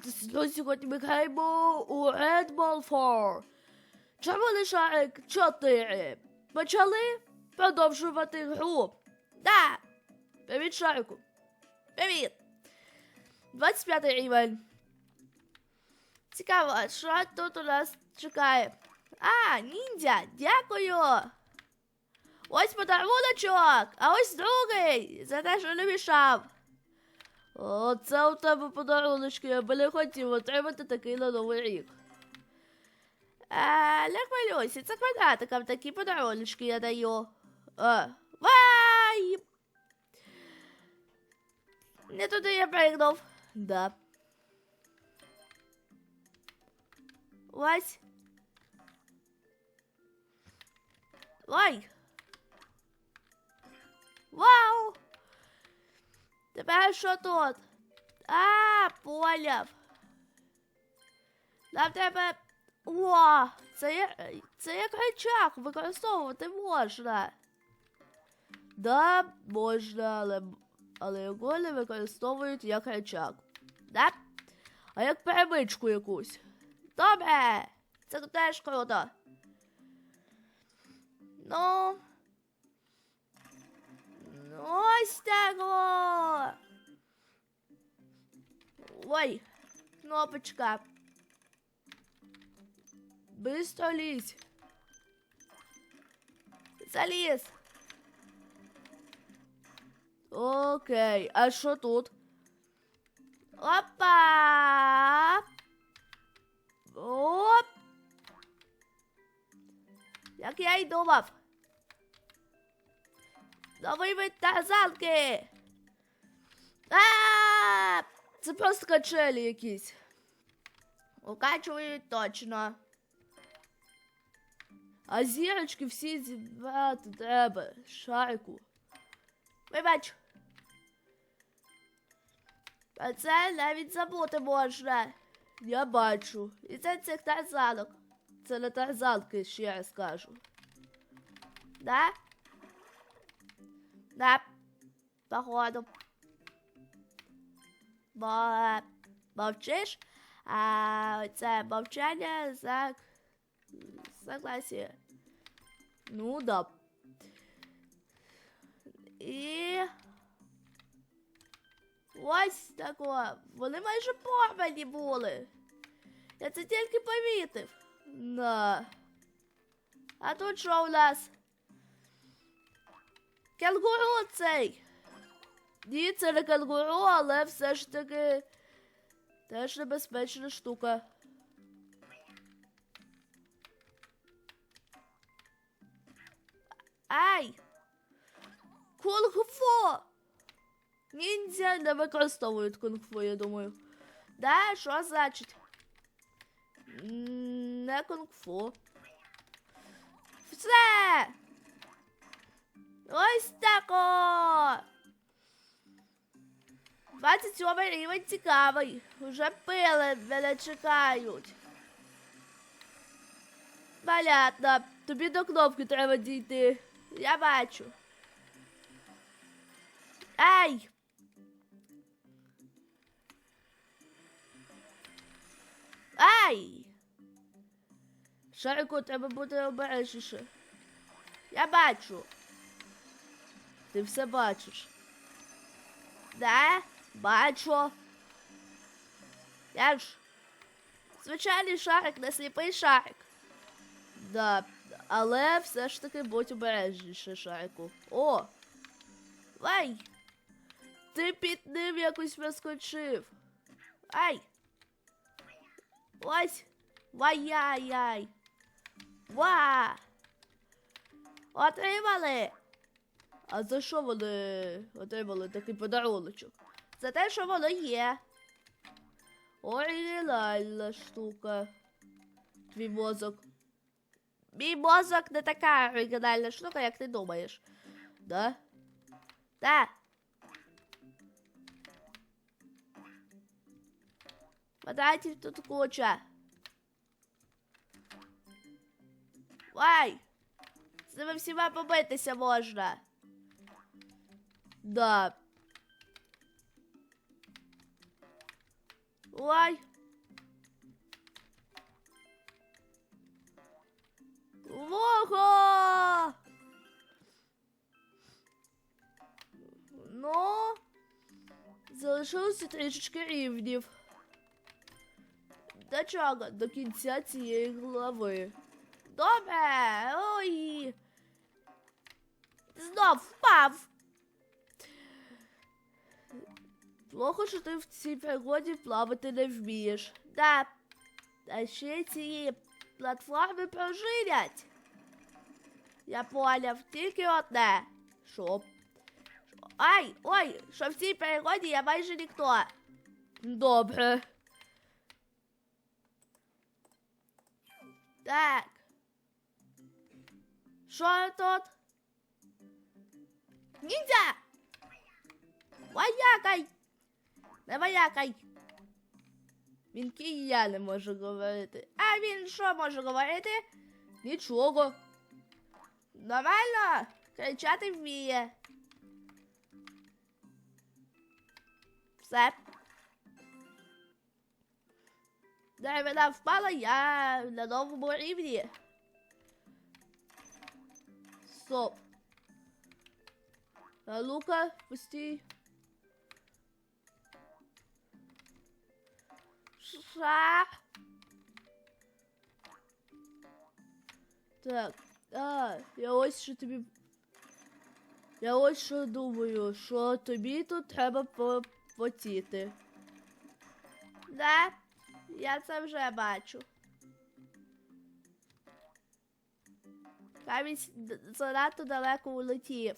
Привіт! Сьогодні ми у Red Ball 4. Червоний шарик 4. Почали продовжувати гру. Да! Привіт, шарику. Привіт! 25 рівень. Цікаво, що тут у нас чекає? А, ніндзя, дякую! Ось подаруночок, а ось другий, за те, що не мішав. Оце у тебе подаруночки, я би не хотів отримати такий на новий рік. Е, не хвилюйся, це квадратикам такі подаруночки я даю. Е, вай! Не туди я пригнув. Да. Ось. Ой! Вау! Тепер що тут? А, поняв. Нам треба. О, це є, це як речах використовувати можна. Да, можна, але, але його не використовують як речак. Да? А як перемичку якусь. Добре! Це теж круто. Ну. Ну, Ось так. Ой, кнопочка. Быстро лізь. Заліз. Окей, а що тут? Опа! Оп! Як я й думав. Новий вид тарзанки! А! Це просто качелі якісь. Укачують точно. А зірочки всі зібрати треба. Шарику. Вибач. А це навіть забути можна. Я бачу. І це цих тарзанок. Це не тарзанки, ще раз кажу. Да? Да. Походу. Бо мовчиш, а це мовчання за согласие. Ну да. І ось тако. Вони майже порвані були. Я це тільки помітив. Да. А тут що у нас? Кенгуру цей. Ні, це не кенгуру, але все ж таки теж небезпечна штука. Ай! Кунг-фу! Ніндзя не використовують кунг-фу, я думаю. Да, що значить? Не кунг-фу. Все! Ось тако! 27 рівень цікавий. Уже пили мене чекають. Понятно. Тобі до кнопки треба дійти. Я бачу. Ай! Ай! Шарику, треба бути обережніше. Я бачу. Ти все бачиш. Да, бачу. Я ж звичайний шарик, не сліпий шарик. Да, але все ж таки будь обережніше, шарику. О! Ай! Ти під ним якось вискочив. Ай! Ось! Вай-яй-яй! Ва! Отримали! А за що вони отримали такий подаруночок? За те, що воно є. Оригінальна штука. Твій мозок. Мій мозок не така оригінальна штука, як ти думаєш. Да? Да. Квадратів тут куча. Вай! З ними всіма побитися можна. Да. Ой. Вого! Ну, залишилося трішечки рівнів. До чого? До кінця цієї глави. Добре. Ой. Знов впав. Плохо, що ти в цій пригоді плавати не вмієш. Да. А ще ці платформи проживять. Я поняв тільки одне. Що? Ай, ой, що в цій пригоді я майже ніхто. Добре. Так. Що тут? Ніндзя! Ваякай! Не ваякай! Він кия не може говорити. А він що може говорити? Нічого. Нормально? Кричати вміє. Все. Деревина впала, я на новому рівні. Стоп. А ну-ка, пусти. Так, а, я ось що тобі. Я ось що думаю, що тобі тут треба по- потіти. Да, я це вже бачу. Камінь занадто далеко улетів.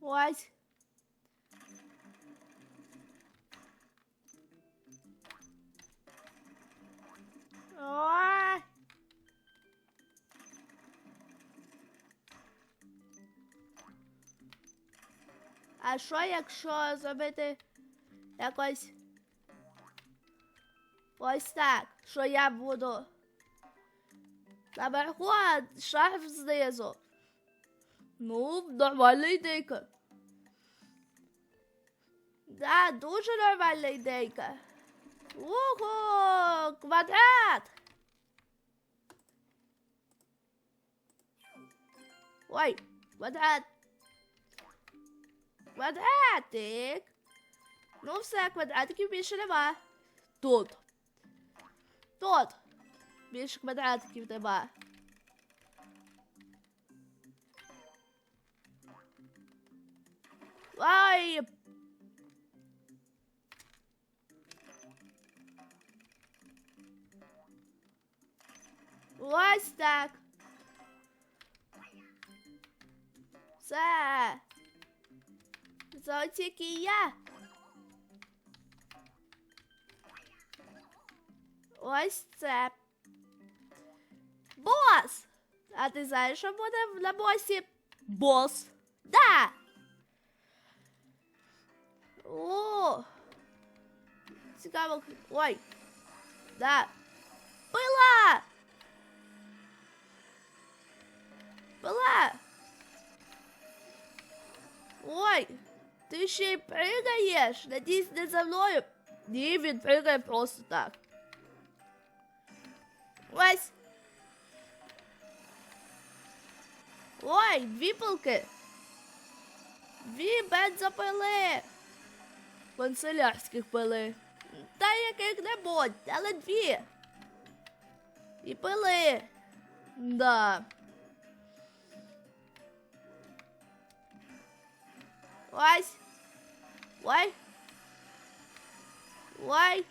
Ось. А що, якщо зробити якось ось так, що я буду наверху, а шарф знизу? Ну, нормальна ідейка. Да, дуже нормальна ідейка. Ого, квадрат! Ой, квадрат. Квадратик. Ну все, квадратиків більше нема. Тут. Тут. Більше квадратиків нема. Ай! Ось так. Все. Це тільки я. Ось це. Бос! А ти знаєш, що буде на босі? Бос. Да. О. Цікаво. Ой. Да. Ой, ти ще й пригаєш? Надіюсь, не за мною. Ні, він пригає просто так. Ось. Ой, дві пилки. Дві бензопили. Канцелярських пили. Та яких-небудь, але дві. І пили. Да. Ось. Ой. Ой.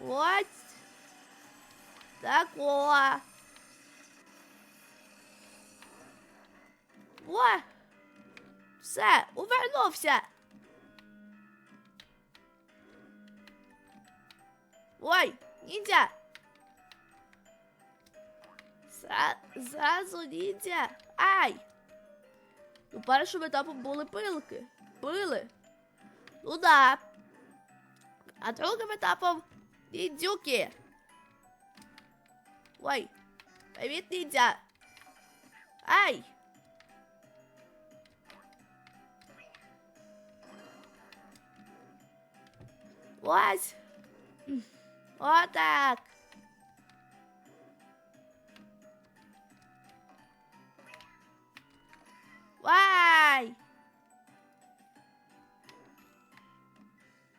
Ось. Такого. О! Все, увернувся. Ой, ніндзя. Зра- Зразу ніндзя. Ай! У першому етапом були пилки. Пили. Ну да. А другим етапом ніндзюки. Ой. Привіт, ніндзя. Ай! Ось! Отак! Вай!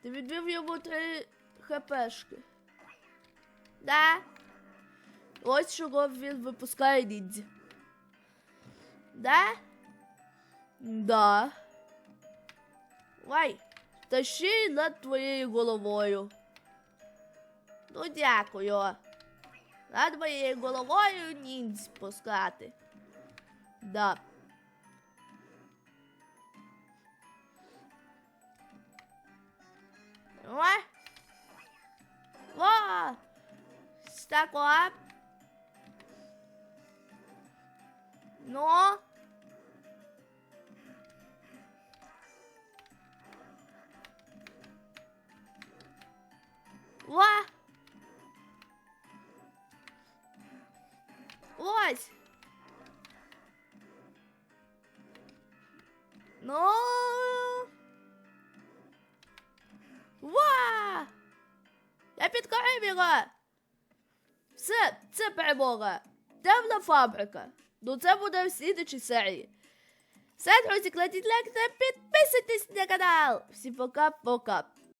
Ти відбив йому три хпшки. Да. Ось чого він випускає ніндзя. Да? Да. Вай, та ще й над твоєю головою. Ну, дякую. Над моєю головою ніндзь пускати. Да. О! О! Stack up. Ва! Ось! Ну? Я підкорив! Все, це перемога. Темна фабрика. Ну це буде в слідчій серії. Все, друзі, кладіть лайк та підписуйтесь на канал. Всім пока-пока.